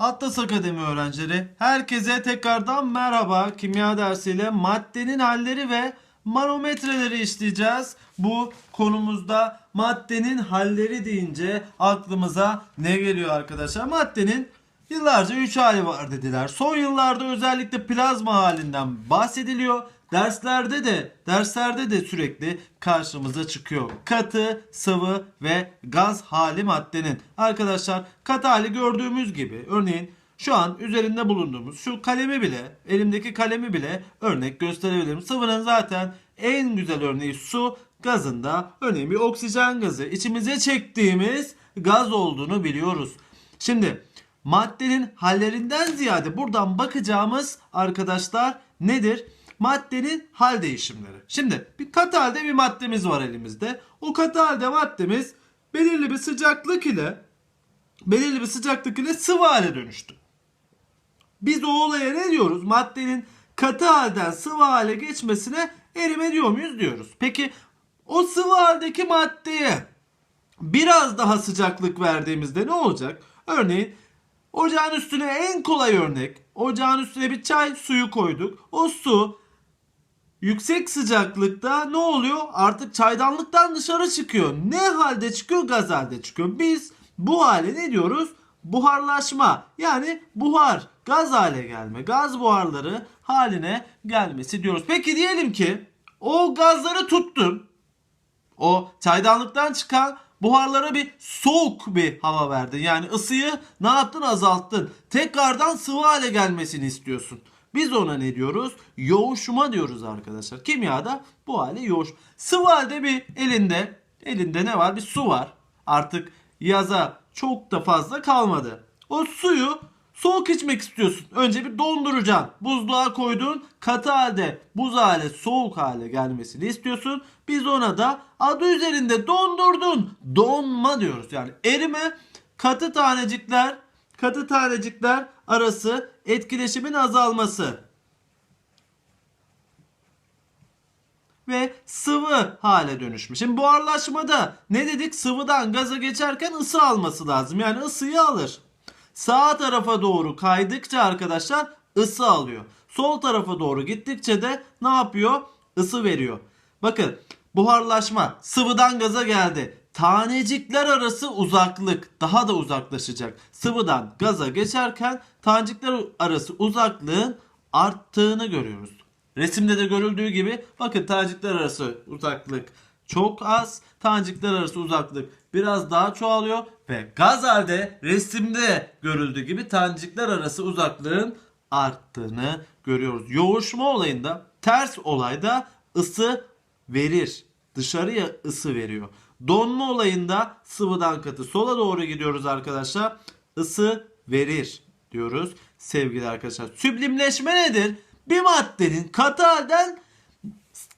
Atlas Akademi öğrencileri, herkese tekrardan merhaba. Kimya dersiyle maddenin halleri ve manometreleri işleyeceğiz. Bu konumuzda maddenin halleri deyince aklımıza ne geliyor arkadaşlar? Maddenin yıllarca 3 hali var dediler. Son yıllarda özellikle plazma halinden bahsediliyor. Derslerde de derslerde de sürekli karşımıza çıkıyor. Katı, sıvı ve gaz hali maddenin. Arkadaşlar katı hali gördüğümüz gibi örneğin şu an üzerinde bulunduğumuz şu kalemi bile elimdeki kalemi bile örnek gösterebilirim. Sıvının zaten en güzel örneği su gazında örneğin bir oksijen gazı içimize çektiğimiz gaz olduğunu biliyoruz. Şimdi maddenin hallerinden ziyade buradan bakacağımız arkadaşlar nedir? Maddenin hal değişimleri. Şimdi bir katı halde bir maddemiz var elimizde. O katı halde maddemiz belirli bir sıcaklık ile belirli bir sıcaklık ile sıvı hale dönüştü. Biz o olaya ne diyoruz? Maddenin katı halden sıvı hale geçmesine erime diyor muyuz diyoruz. Peki o sıvı haldeki maddeye biraz daha sıcaklık verdiğimizde ne olacak? Örneğin ocağın üstüne en kolay örnek. Ocağın üstüne bir çay suyu koyduk. O su yüksek sıcaklıkta ne oluyor? Artık çaydanlıktan dışarı çıkıyor. Ne halde çıkıyor? Gaz halde çıkıyor. Biz bu hale ne diyoruz? Buharlaşma yani buhar, gaz hale gelme, gaz buharları haline gelmesi diyoruz. Peki diyelim ki o gazları tuttun. O çaydanlıktan çıkan buharlara bir soğuk bir hava verdin. Yani ısıyı ne yaptın azalttın. Tekrardan sıvı hale gelmesini istiyorsun. Biz ona ne diyoruz? Yoğuşma diyoruz arkadaşlar. Kimyada bu hale yoğuş. Sıvı halde bir elinde elinde ne var? Bir su var. Artık yaza çok da fazla kalmadı. O suyu soğuk içmek istiyorsun. Önce bir donduracaksın. Buzluğa koyduğun katı halde buz hale soğuk hale gelmesini istiyorsun. Biz ona da adı üzerinde dondurdun. Donma diyoruz. Yani erime katı tanecikler katı tanecikler arası etkileşimin azalması. ve sıvı hale dönüşmüş. Şimdi buharlaşmada ne dedik? Sıvıdan gaza geçerken ısı alması lazım. Yani ısıyı alır. Sağ tarafa doğru kaydıkça arkadaşlar ısı alıyor. Sol tarafa doğru gittikçe de ne yapıyor? Isı veriyor. Bakın buharlaşma sıvıdan gaza geldi. Tanecikler arası uzaklık daha da uzaklaşacak. Sıvıdan gaza geçerken tanecikler arası uzaklığın arttığını görüyoruz. Resimde de görüldüğü gibi bakın tanecikler arası uzaklık çok az. Tanecikler arası uzaklık biraz daha çoğalıyor ve gaz halde resimde görüldüğü gibi tanecikler arası uzaklığın arttığını görüyoruz. Yoğuşma olayında ters olayda ısı verir. Dışarıya ısı veriyor. Donma olayında sıvıdan katı sola doğru gidiyoruz arkadaşlar. Isı verir diyoruz sevgili arkadaşlar. Süblimleşme nedir? Bir maddenin katı halden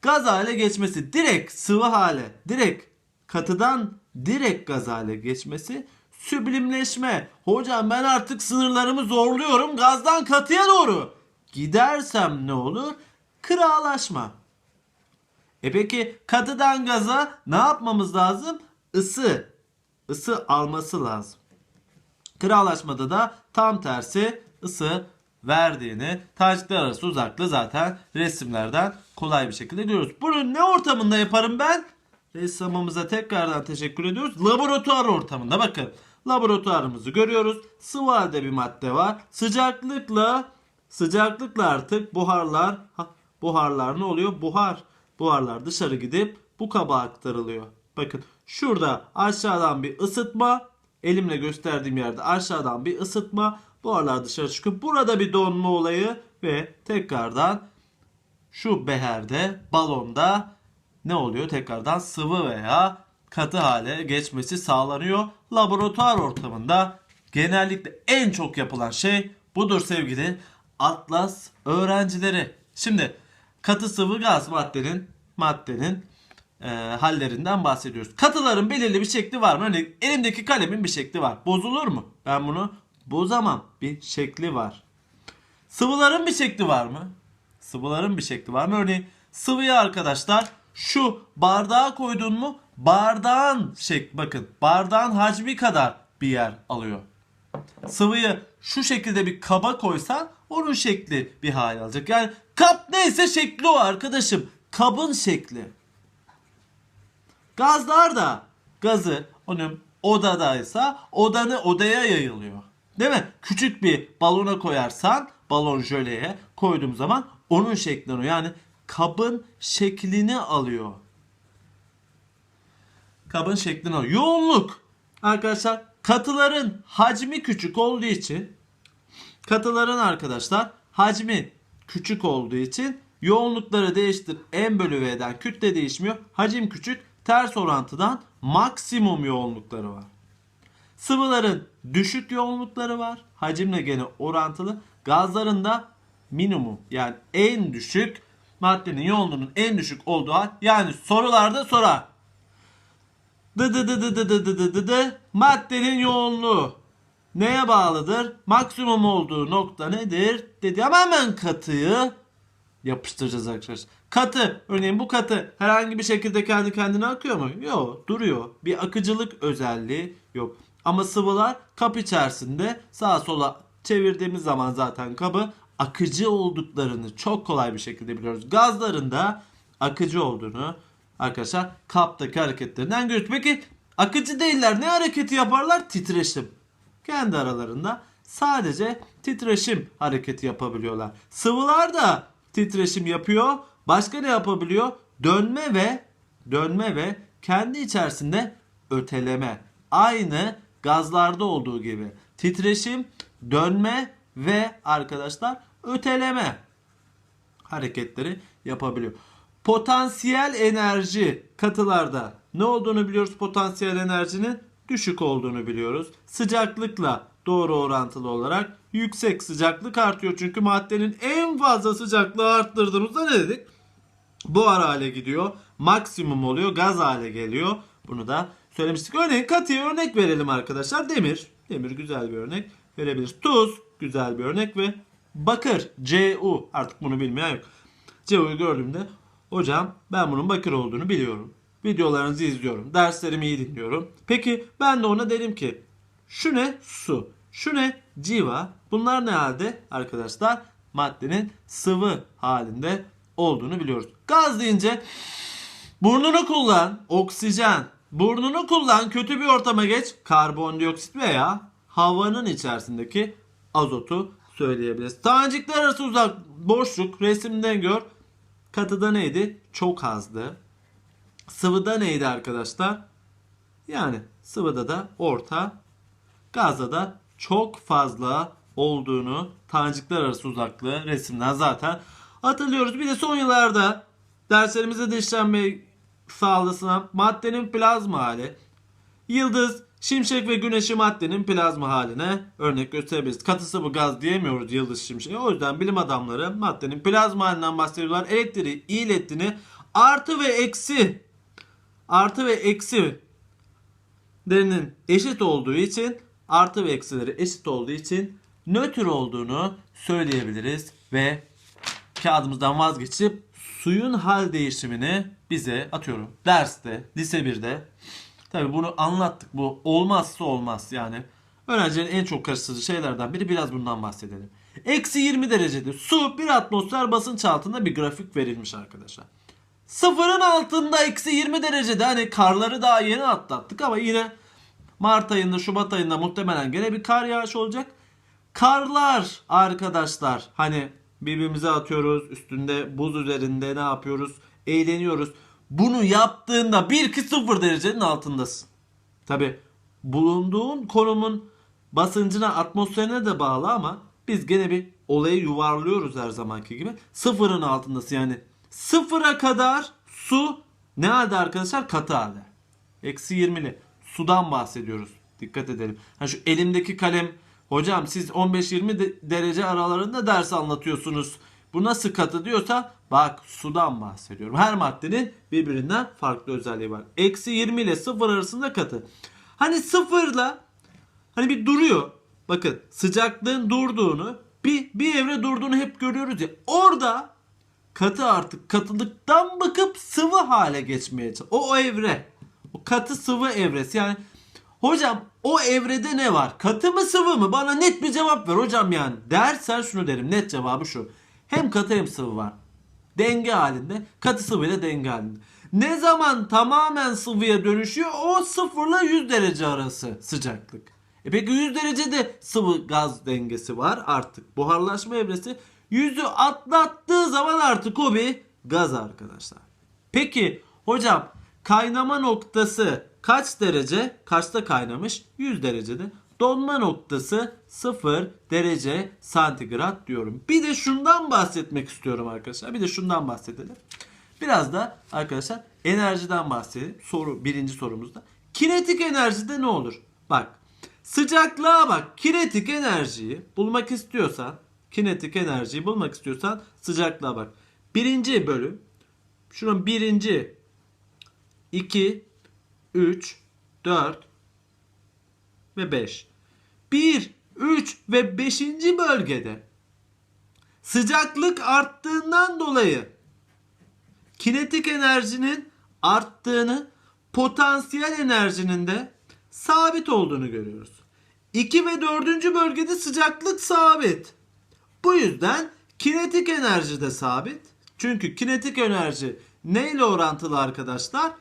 gaz hale geçmesi direkt sıvı hale direkt katıdan direkt gaz hale geçmesi süblimleşme. Hocam ben artık sınırlarımı zorluyorum gazdan katıya doğru. Gidersem ne olur? Kıralaşma. E peki katıdan gaza ne yapmamız lazım? Isı. Isı alması lazım. Kıralaşmada da tam tersi ısı verdiğini tanecikler arası uzaklığı zaten resimlerden kolay bir şekilde görüyoruz. Bunu ne ortamında yaparım ben? Ressamımıza tekrardan teşekkür ediyoruz. Laboratuvar ortamında bakın. Laboratuvarımızı görüyoruz. Sıvı halde bir madde var. Sıcaklıkla sıcaklıkla artık buharlar ha, buharlar ne oluyor? Buhar. Buharlar dışarı gidip bu kaba aktarılıyor. Bakın şurada aşağıdan bir ısıtma. Elimle gösterdiğim yerde aşağıdan bir ısıtma. Buharlar dışarı çıkıyor. Burada bir donma olayı ve tekrardan şu beherde, balonda ne oluyor? Tekrardan sıvı veya katı hale geçmesi sağlanıyor. Laboratuvar ortamında genellikle en çok yapılan şey budur sevgili Atlas öğrencileri. Şimdi katı sıvı gaz maddenin maddenin e, hallerinden bahsediyoruz. Katıların belirli bir şekli var mı? Örneğin elimdeki kalemin bir şekli var. Bozulur mu? Ben bunu bozamam. Bir şekli var. Sıvıların bir şekli var mı? Sıvıların bir şekli var mı? Örneğin sıvıya arkadaşlar şu bardağa koydun mu bardağın şek bakın bardağın hacmi kadar bir yer alıyor. Sıvıyı şu şekilde bir kaba koysan onun şekli bir hal alacak. Yani kap neyse şekli o arkadaşım. Kabın şekli. Gazlar da gazı onun odadaysa odanı odaya yayılıyor. Değil mi? Küçük bir balona koyarsan balon jöleye koyduğum zaman onun şeklini alıyor. Yani kabın şeklini alıyor. Kabın şeklini alıyor. Yoğunluk. Arkadaşlar katıların hacmi küçük olduğu için katıların arkadaşlar hacmi küçük olduğu için yoğunlukları değiştir n bölü v'den kütle değişmiyor. Hacim küçük ters orantıdan maksimum yoğunlukları var. Sıvıların düşük yoğunlukları var. Hacimle gene orantılı. Gazların da minimum yani en düşük maddenin yoğunluğunun en düşük olduğu hal. Yani sorularda sorar. Dı dı dı dı dı dı dı dı dı. Maddenin yoğunluğu neye bağlıdır? Maksimum olduğu nokta nedir? Dedi ama hemen katıyı yapıştıracağız arkadaşlar. Katı örneğin bu katı herhangi bir şekilde kendi kendine akıyor mu? Yok duruyor. Bir akıcılık özelliği yok. Ama sıvılar kap içerisinde sağa sola çevirdiğimiz zaman zaten kabı akıcı olduklarını çok kolay bir şekilde biliyoruz. Gazların da akıcı olduğunu arkadaşlar kaptaki hareketlerinden görüyoruz. Peki akıcı değiller ne hareketi yaparlar? Titreşim. Kendi aralarında sadece titreşim hareketi yapabiliyorlar. Sıvılar da titreşim yapıyor. Başka ne yapabiliyor? Dönme ve dönme ve kendi içerisinde öteleme. Aynı gazlarda olduğu gibi. Titreşim, dönme ve arkadaşlar öteleme hareketleri yapabiliyor. Potansiyel enerji katılarda ne olduğunu biliyoruz potansiyel enerjinin düşük olduğunu biliyoruz. Sıcaklıkla doğru orantılı olarak yüksek sıcaklık artıyor. Çünkü maddenin en fazla sıcaklığı arttırdığımızda ne dedik? Buhar hale gidiyor. Maksimum oluyor. Gaz hale geliyor. Bunu da söylemiştik. Örneğin katıya örnek verelim arkadaşlar. Demir. Demir güzel bir örnek verebiliriz. Tuz güzel bir örnek ve bakır. Cu. Artık bunu bilmeyen yok. Cu'yu gördüğümde hocam ben bunun bakır olduğunu biliyorum. Videolarınızı izliyorum. Derslerimi iyi dinliyorum. Peki ben de ona derim ki şu ne? Su. Şu ne? Civa. Bunlar ne halde arkadaşlar? Maddenin sıvı halinde olduğunu biliyoruz. Gaz deyince burnunu kullan, oksijen. Burnunu kullan, kötü bir ortama geç, karbondioksit veya havanın içerisindeki azotu söyleyebiliriz. Tanecikler arası uzak boşluk resimden gör. Katıda neydi? Çok azdı. Sıvıda neydi arkadaşlar? Yani sıvıda da orta, gazda da çok fazla olduğunu tanecikler arası uzaklığı resimden zaten hatırlıyoruz. Bir de son yıllarda derslerimizde de işlenmeyi sağlasına maddenin plazma hali, yıldız, şimşek ve güneşi maddenin plazma haline örnek gösterebiliriz. Katı sıvı gaz diyemiyoruz yıldız şimşek. O yüzden bilim adamları maddenin plazma halinden bahsediyorlar. Elektriği, iletini artı ve eksi artı ve eksi derinin eşit olduğu için artı ve eksileri eşit olduğu için nötr olduğunu söyleyebiliriz ve kağıdımızdan vazgeçip suyun hal değişimini bize atıyorum derste lise 1'de tabi bunu anlattık bu olmazsa olmaz yani öğrencilerin en çok karıştırdığı şeylerden biri biraz bundan bahsedelim. Eksi 20 derecede su bir atmosfer basınç altında bir grafik verilmiş arkadaşlar. Sıfırın altında eksi 20 derecede hani karları daha yeni atlattık ama yine Mart ayında Şubat ayında muhtemelen gene bir kar yağışı olacak. Karlar arkadaşlar hani birbirimize atıyoruz üstünde buz üzerinde ne yapıyoruz eğleniyoruz. Bunu yaptığında 1 ki 0 derecenin altındasın. Tabi bulunduğun konumun basıncına atmosferine de bağlı ama biz gene bir olayı yuvarlıyoruz her zamanki gibi. Sıfırın altındasın yani sıfıra kadar su ne halde arkadaşlar katı halde. Eksi 20'li sudan bahsediyoruz. Dikkat edelim. Ha şu elimdeki kalem hocam siz 15-20 de- derece aralarında ders anlatıyorsunuz. Bu nasıl katı diyorsa bak sudan bahsediyorum. Her maddenin birbirinden farklı özelliği var. Eksi 20 ile 0 arasında katı. Hani sıfırla hani bir duruyor. Bakın sıcaklığın durduğunu bir, bir evre durduğunu hep görüyoruz ya. Orada katı artık katılıktan bakıp sıvı hale geçmeye çalışıyor. O, o evre. O katı sıvı evresi yani Hocam o evrede ne var? Katı mı sıvı mı? Bana net bir cevap ver hocam yani. Dersen şunu derim. Net cevabı şu. Hem katı hem sıvı var. Denge halinde. Katı sıvıyla denge halinde. Ne zaman tamamen sıvıya dönüşüyor? O sıfırla 100 derece arası sıcaklık. E peki 100 derecede sıvı gaz dengesi var artık. Buharlaşma evresi 100'ü atlattığı zaman artık o bir gaz arkadaşlar. Peki hocam kaynama noktası kaç derece? Kaçta kaynamış? 100 derecede. Donma noktası 0 derece santigrat diyorum. Bir de şundan bahsetmek istiyorum arkadaşlar. Bir de şundan bahsedelim. Biraz da arkadaşlar enerjiden bahsedelim. Soru birinci sorumuzda. Kinetik enerjide ne olur? Bak sıcaklığa bak. Kinetik enerjiyi bulmak istiyorsan kinetik enerjiyi bulmak istiyorsan sıcaklığa bak. Birinci bölüm şunun birinci 2 3 4 ve 5. 1, 3 ve 5. bölgede sıcaklık arttığından dolayı kinetik enerjinin arttığını, potansiyel enerjinin de sabit olduğunu görüyoruz. 2 ve 4. bölgede sıcaklık sabit. Bu yüzden kinetik enerji de sabit. Çünkü kinetik enerji neyle orantılı arkadaşlar?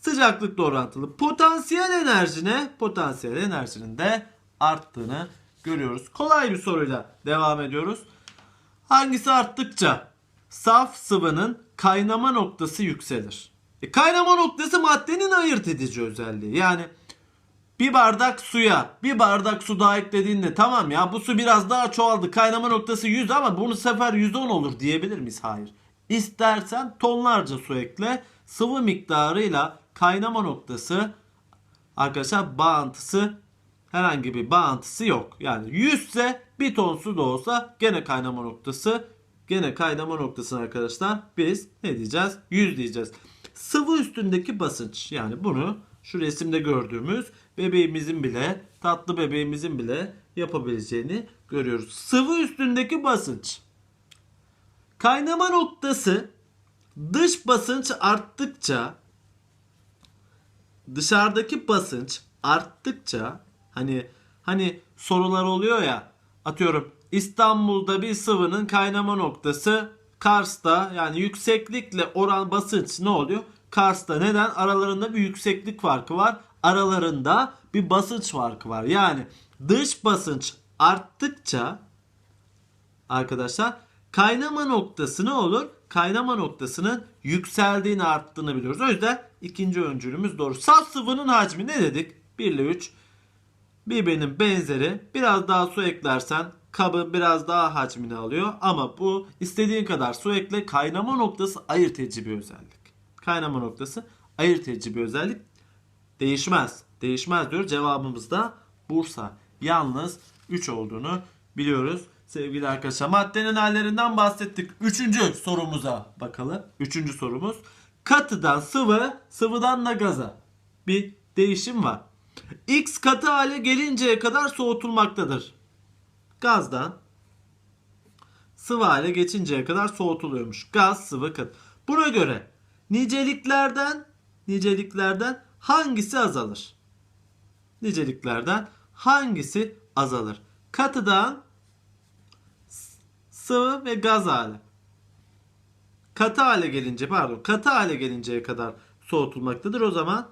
Sıcaklıkla orantılı. Potansiyel enerjine, potansiyel enerjinin de arttığını görüyoruz. Kolay bir soruyla devam ediyoruz. Hangisi arttıkça saf sıvının kaynama noktası yükselir? E, kaynama noktası maddenin ayırt edici özelliği. Yani bir bardak suya bir bardak su daha eklediğinde tamam ya bu su biraz daha çoğaldı kaynama noktası 100 ama bunu sefer 110 olur diyebilir miyiz? Hayır. İstersen tonlarca su ekle sıvı miktarıyla kaynama noktası arkadaşlar bağıntısı herhangi bir bağıntısı yok. Yani 100 ise bir ton su da olsa gene kaynama noktası gene kaynama noktasına arkadaşlar biz ne diyeceğiz? 100 diyeceğiz. Sıvı üstündeki basınç yani bunu şu resimde gördüğümüz bebeğimizin bile tatlı bebeğimizin bile yapabileceğini görüyoruz. Sıvı üstündeki basınç. Kaynama noktası dış basınç arttıkça dışarıdaki basınç arttıkça hani hani sorular oluyor ya atıyorum İstanbul'da bir sıvının kaynama noktası Kars'ta yani yükseklikle oran basınç ne oluyor? Kars'ta neden? Aralarında bir yükseklik farkı var. Aralarında bir basınç farkı var. Yani dış basınç arttıkça arkadaşlar kaynama noktası ne olur? Kaynama noktasının yükseldiğini arttığını biliyoruz. O yüzden ikinci öncülümüz doğru. Saf sıvının hacmi ne dedik? 1 ile 3 birbirinin benzeri. Biraz daha su eklersen kabı biraz daha hacmini alıyor. Ama bu istediğin kadar su ekle kaynama noktası ayırt edici bir özellik. Kaynama noktası ayırt edici bir özellik. Değişmez. Değişmez diyor. Cevabımız da Bursa. Yalnız 3 olduğunu biliyoruz. Sevgili arkadaşlar maddenin hallerinden bahsettik. Üçüncü sorumuza bakalım. Üçüncü sorumuz. Katıdan sıvı, sıvıdan da gaza bir değişim var. X katı hale gelinceye kadar soğutulmaktadır. Gazdan sıvı hale geçinceye kadar soğutuluyormuş. Gaz, sıvı, katı. Buna göre niceliklerden niceliklerden hangisi azalır? Niceliklerden hangisi azalır? Katıdan sıvı ve gaz hale. Katı hale gelince pardon katı hale gelinceye kadar soğutulmaktadır. O zaman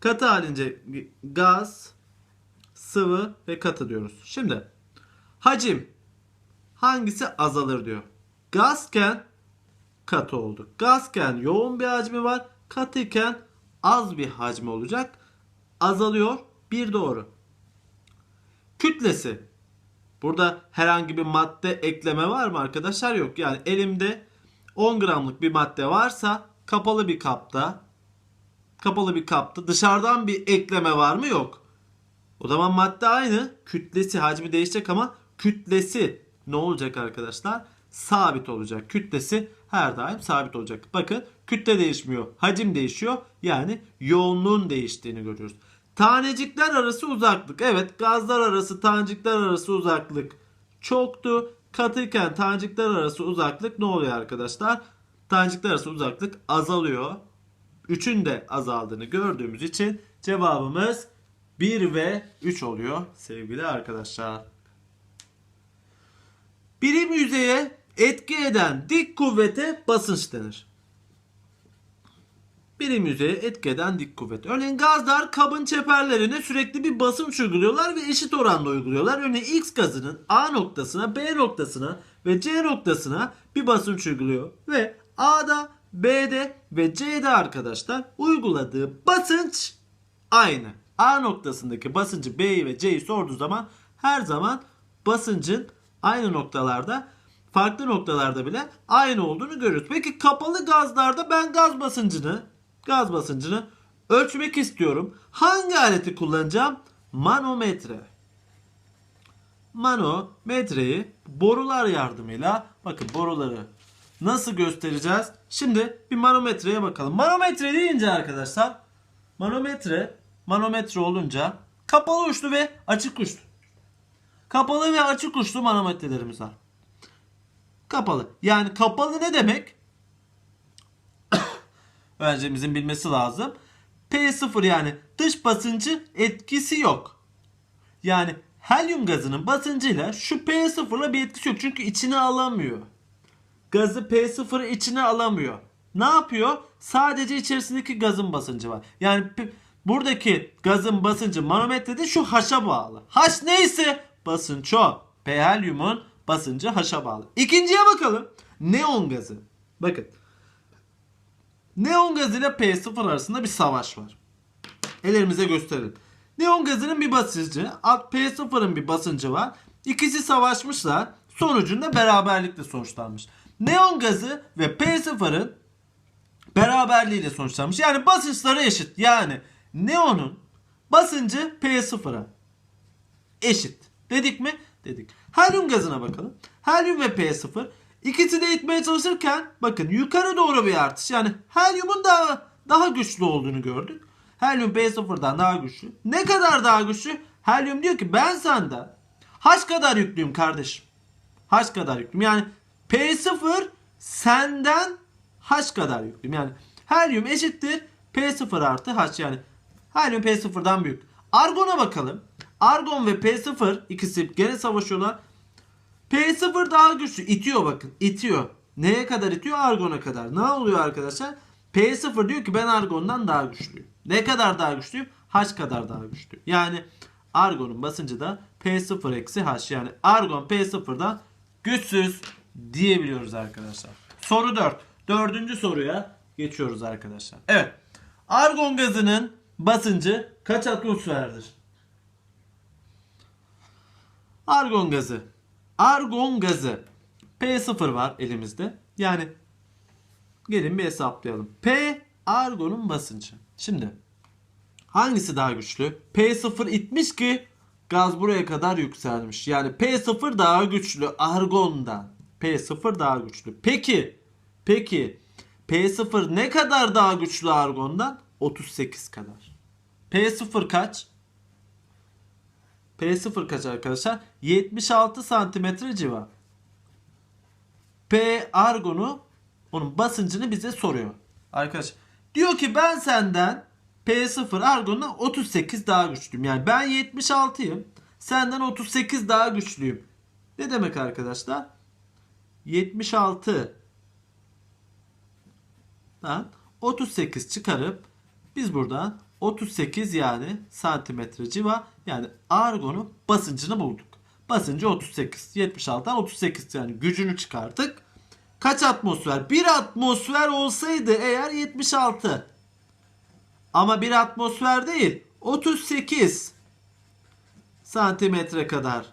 katı halince gaz, sıvı ve katı diyoruz. Şimdi hacim hangisi azalır diyor. Gazken katı oldu. Gazken yoğun bir hacmi var. Katıken az bir hacmi olacak. Azalıyor. Bir doğru. Kütlesi. Burada herhangi bir madde ekleme var mı arkadaşlar? Yok. Yani elimde 10 gramlık bir madde varsa kapalı bir kapta kapalı bir kapta dışarıdan bir ekleme var mı? Yok. O zaman madde aynı. Kütlesi hacmi değişecek ama kütlesi ne olacak arkadaşlar? Sabit olacak. Kütlesi her daim sabit olacak. Bakın kütle değişmiyor. Hacim değişiyor. Yani yoğunluğun değiştiğini görüyoruz. Tanecikler arası uzaklık. Evet gazlar arası tanecikler arası uzaklık çoktu. Katıyken tanecikler arası uzaklık ne oluyor arkadaşlar? Tanecikler arası uzaklık azalıyor. Üçün de azaldığını gördüğümüz için Cevabımız 1 ve 3 oluyor sevgili arkadaşlar. Birim yüzeye etki eden dik kuvvete basınç denir. Birim yüzeye etki dik kuvvet. Örneğin gazlar kabın çeperlerine sürekli bir basınç uyguluyorlar ve eşit oranda uyguluyorlar. Örneğin X gazının A noktasına, B noktasına ve C noktasına bir basınç uyguluyor. Ve A'da, B'de ve C'de arkadaşlar uyguladığı basınç aynı. A noktasındaki basıncı B'yi ve C'yi sorduğu zaman her zaman basıncın aynı noktalarda farklı noktalarda bile aynı olduğunu görüyoruz. Peki kapalı gazlarda ben gaz basıncını gaz basıncını ölçmek istiyorum. Hangi aleti kullanacağım? Manometre. Manometreyi borular yardımıyla bakın boruları nasıl göstereceğiz? Şimdi bir manometreye bakalım. Manometre deyince arkadaşlar manometre manometre olunca kapalı uçlu ve açık uçlu. Kapalı ve açık uçlu manometrelerimiz var. Kapalı. Yani kapalı ne demek? Öğrencimizin bilmesi lazım. P0 yani dış basıncı etkisi yok. Yani helyum gazının basıncıyla şu P0'la bir etkisi yok. Çünkü içine alamıyor. Gazı P0'ı içine alamıyor. Ne yapıyor? Sadece içerisindeki gazın basıncı var. Yani buradaki gazın basıncı manometrede şu H'a bağlı. H neyse basınç o. P helyumun basıncı H'a bağlı. İkinciye bakalım. Neon gazı. Bakın. Neon gazı ile P0 arasında bir savaş var. Ellerimize gösterelim. Neon gazının bir basıncı, alt P0'ın bir basıncı var. İkisi savaşmışlar. Sonucunda beraberlikle sonuçlanmış. Neon gazı ve P0'ın beraberliğiyle sonuçlanmış. Yani basınçları eşit. Yani neonun basıncı P0'a eşit. Dedik mi? Dedik. Helyum gazına bakalım. Helyum ve P0 ikisi de itmeye çalışırken bakın yukarı doğru bir artış. Yani helyumun daha daha güçlü olduğunu gördük. Helyum P0'dan daha güçlü. Ne kadar daha güçlü? Helyum diyor ki ben senden H kadar yüklüyüm kardeşim. H kadar yüklüyüm. Yani P0 senden H kadar yüklüyüm. Yani helyum eşittir P0 artı H yani. Helyum P0'dan büyük. Argon'a bakalım. Argon ve P0 ikisi gene savaşıyorlar. P0 daha güçlü. İtiyor bakın. itiyor. Neye kadar itiyor? Argon'a kadar. Ne oluyor arkadaşlar? P0 diyor ki ben Argon'dan daha güçlüyüm. Ne kadar daha güçlüyüm? H kadar daha güçlü. Yani Argon'un basıncı da P0 eksi H. Yani Argon P0'dan güçsüz diyebiliyoruz arkadaşlar. Soru 4. Dördüncü soruya geçiyoruz arkadaşlar. Evet. Argon gazının basıncı kaç atmosferdir? Argon gazı. Argon gazı. P0 var elimizde. Yani gelin bir hesaplayalım. P argonun basıncı. Şimdi hangisi daha güçlü? P0 itmiş ki gaz buraya kadar yükselmiş. Yani P0 daha güçlü argondan. P0 daha güçlü. Peki peki P0 ne kadar daha güçlü argondan? 38 kadar. P0 kaç? P0 kaç arkadaşlar? 76 santimetre civa. P argonu onun basıncını bize soruyor. Arkadaş diyor ki ben senden P0 argonuna 38 daha güçlüyüm. Yani ben 76'yım. Senden 38 daha güçlüyüm. Ne demek arkadaşlar? 76 dan 38 çıkarıp biz buradan 38 yani santimetre civa yani argonun basıncını bulduk. Basıncı 38. 76'dan 38 yani gücünü çıkarttık. Kaç atmosfer? 1 atmosfer olsaydı eğer 76. Ama 1 atmosfer değil. 38 santimetre kadar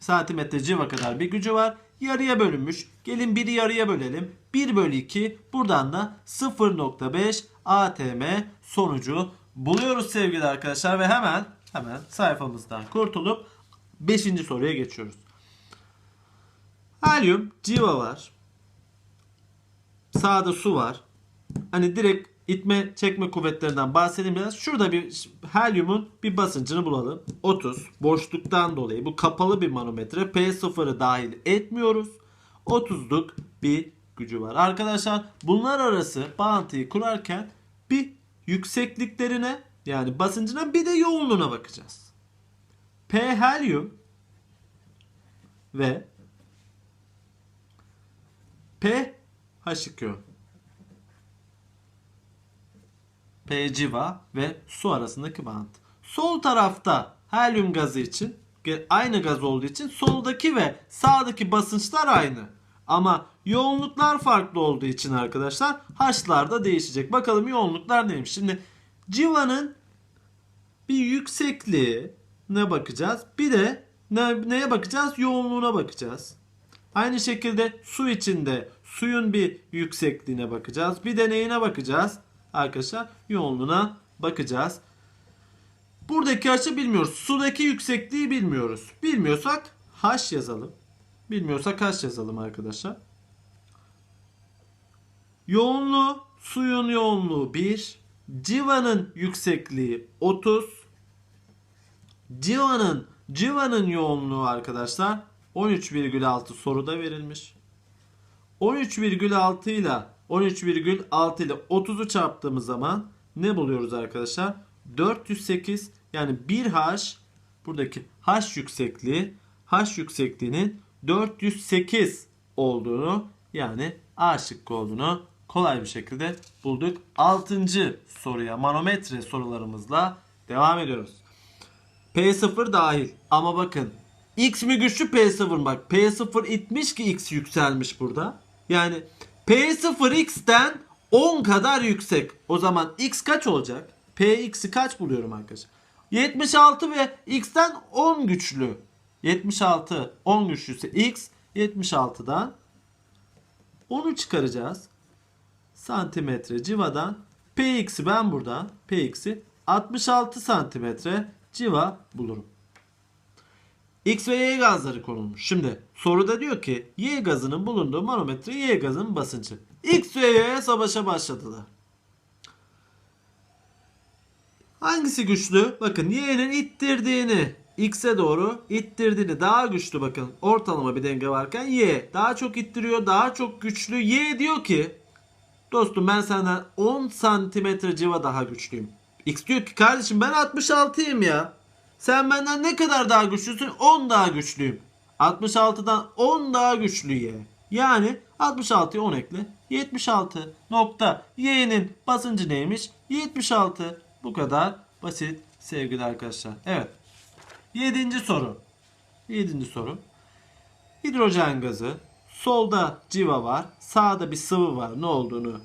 santimetre civa kadar bir gücü var. Yarıya bölünmüş. Gelin biri yarıya bölelim. 1 bölü 2 buradan da 0.5 atm sonucu buluyoruz sevgili arkadaşlar ve hemen hemen sayfamızdan kurtulup 5. soruya geçiyoruz. Helyum civa var. Sağda su var. Hani direkt itme çekme kuvvetlerinden bahsedeyim biraz. Şurada bir helyumun bir basıncını bulalım. 30 boşluktan dolayı bu kapalı bir manometre P0'ı dahil etmiyoruz. 30'luk bir gücü var. Arkadaşlar bunlar arası bağıntıyı kurarken bir yüksekliklerine yani basıncına bir de yoğunluğuna bakacağız. P helyum ve P H2O. P civa ve su arasındaki bant. Sol tarafta helyum gazı için aynı gaz olduğu için soldaki ve sağdaki basınçlar aynı. Ama yoğunluklar farklı olduğu için arkadaşlar H'lar da değişecek. Bakalım yoğunluklar neymiş. Şimdi civanın bir yüksekliği ne bakacağız? Bir de ne, neye bakacağız? Yoğunluğuna bakacağız. Aynı şekilde su içinde suyun bir yüksekliğine bakacağız. Bir de neyine bakacağız? Arkadaşlar yoğunluğuna bakacağız. Buradaki H'ı bilmiyoruz. Sudaki yüksekliği bilmiyoruz. Bilmiyorsak H yazalım. Bilmiyorsak H yazalım arkadaşlar. Yoğunluğu, suyun yoğunluğu 1. Civanın yüksekliği 30. Civanın civanın yoğunluğu arkadaşlar 13,6 soruda verilmiş. 13,6 ile 13,6 ile 30'u çarptığımız zaman ne buluyoruz arkadaşlar? 408 yani 1H buradaki H yüksekliği H yüksekliğinin 408 olduğunu yani A şıkkı olduğunu kolay bir şekilde bulduk. 6. soruya manometre sorularımızla devam ediyoruz. P0 dahil ama bakın X mi güçlü P0 mı? Bak P0 itmiş ki X yükselmiş burada. Yani P0 X'ten 10 kadar yüksek. O zaman X kaç olacak? Px'i kaç buluyorum arkadaşlar? 76 ve X'ten 10 güçlü. 76 10 güçlüyse X 76'dan 10'u çıkaracağız. Santimetre civadan Px'i ben buradan Px'i 66 santimetre civa bulurum. X ve Y gazları konulmuş. Şimdi soruda diyor ki Y gazının bulunduğu manometre Y gazının basıncı. X ve Y savaşa başladılar. Hangisi güçlü? Bakın Y'nin ittirdiğini X'e doğru ittirdiğini daha güçlü bakın. Ortalama bir denge varken Y daha çok ittiriyor, daha çok güçlü. Y diyor ki dostum ben senden 10 santimetre civa daha güçlüyüm. X diyor ki kardeşim ben 66'yım ya. Sen benden ne kadar daha güçlüsün? 10 daha güçlüyüm. 66'dan 10 daha güçlü Y. Yani 66'ya 10 ekle. 76 nokta. Y'nin basıncı neymiş? 76. Bu kadar basit sevgili arkadaşlar. Evet. Yedinci soru. Yedinci soru. Hidrojen gazı. Solda civa var. Sağda bir sıvı var. Ne olduğunu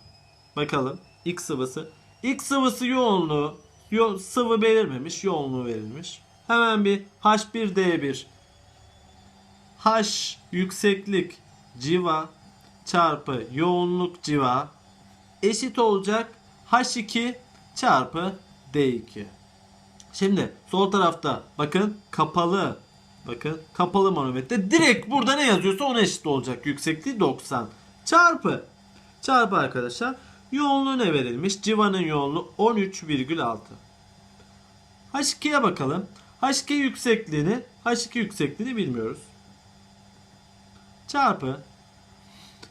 bakalım. X sıvısı. X sıvısı yoğunluğu. Yo sıvı belirmemiş. Yoğunluğu verilmiş. Hemen bir H1D1 H yükseklik civa çarpı yoğunluk civa eşit olacak H2 çarpı D2. Şimdi sol tarafta bakın kapalı. Bakın kapalı manometre. Direkt burada ne yazıyorsa ona eşit olacak. Yüksekliği 90 çarpı. Çarpı arkadaşlar. Yoğunluğu ne verilmiş? Civanın yoğunluğu 13,6 H2'ye bakalım. H2 yüksekliğini H2 yüksekliğini bilmiyoruz. Çarpı.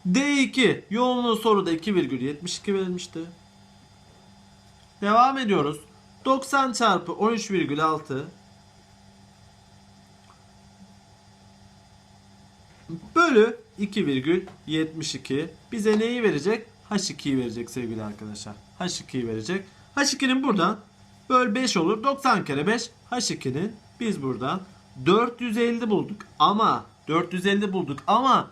D2 yoğunluğu soruda 2,72 verilmişti. Devam ediyoruz. 90 çarpı 13,6 bölü 2,72 bize neyi verecek? H2'yi verecek sevgili arkadaşlar. H2'yi verecek. H2'nin buradan böl 5 olur. 90 kere 5 H2'nin biz buradan 450 bulduk. Ama 450 bulduk ama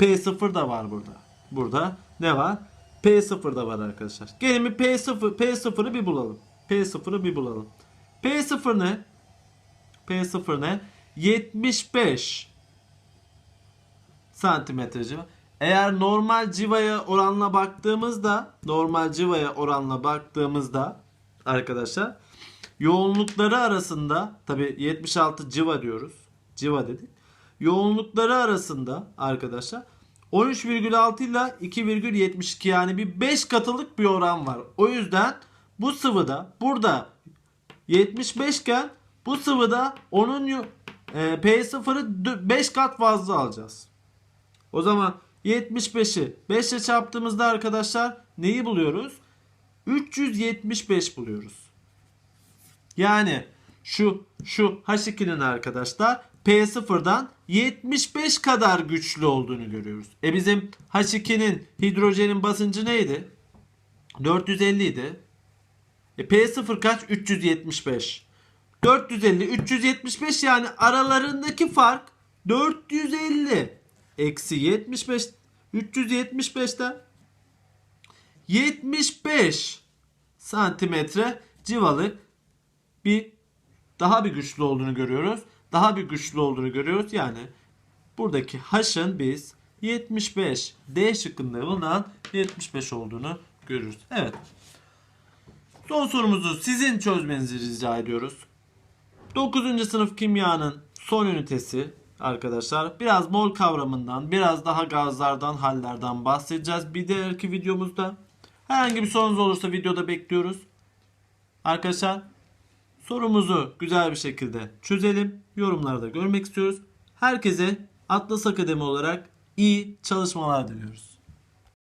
P0 da var burada. Burada ne var? P0 da var arkadaşlar. Gelin bir P0 P0'ı bir bulalım. P0'ı bir bulalım. P0 ne? P0 ne? 75 santimetre civa. Eğer normal civaya oranla baktığımızda normal civaya oranla baktığımızda arkadaşlar yoğunlukları arasında tabi 76 civa diyoruz. Civa dedik. Yoğunlukları arasında arkadaşlar 13,6 ile 2,72 yani bir 5 katılık bir oran var. O yüzden bu sıvıda burada 75 iken bu sıvıda onun e, P0'ı 5 kat fazla alacağız. O zaman 75'i 5 ile çarptığımızda arkadaşlar neyi buluyoruz? 375 buluyoruz. Yani şu şu H2'nin arkadaşlar P0'dan 75 kadar güçlü olduğunu görüyoruz. E bizim H2'nin hidrojenin basıncı neydi? 450 idi. E P0 kaç? 375. 450, 375 yani aralarındaki fark 450 eksi 75 375'ten 75 santimetre civalı bir daha bir güçlü olduğunu görüyoruz. Daha bir güçlü olduğunu görüyoruz. Yani buradaki H'ın biz 75 D şıkkında bulunan 75 olduğunu görürüz. Evet. Son sorumuzu sizin çözmenizi rica ediyoruz. 9. sınıf kimyanın son ünitesi arkadaşlar. Biraz mol kavramından, biraz daha gazlardan, hallerden bahsedeceğiz bir diğerki videomuzda. Herhangi bir sorunuz olursa videoda bekliyoruz. Arkadaşlar sorumuzu güzel bir şekilde çözelim. Yorumlarda görmek istiyoruz. Herkese Atlas Akademi olarak iyi çalışmalar diliyoruz.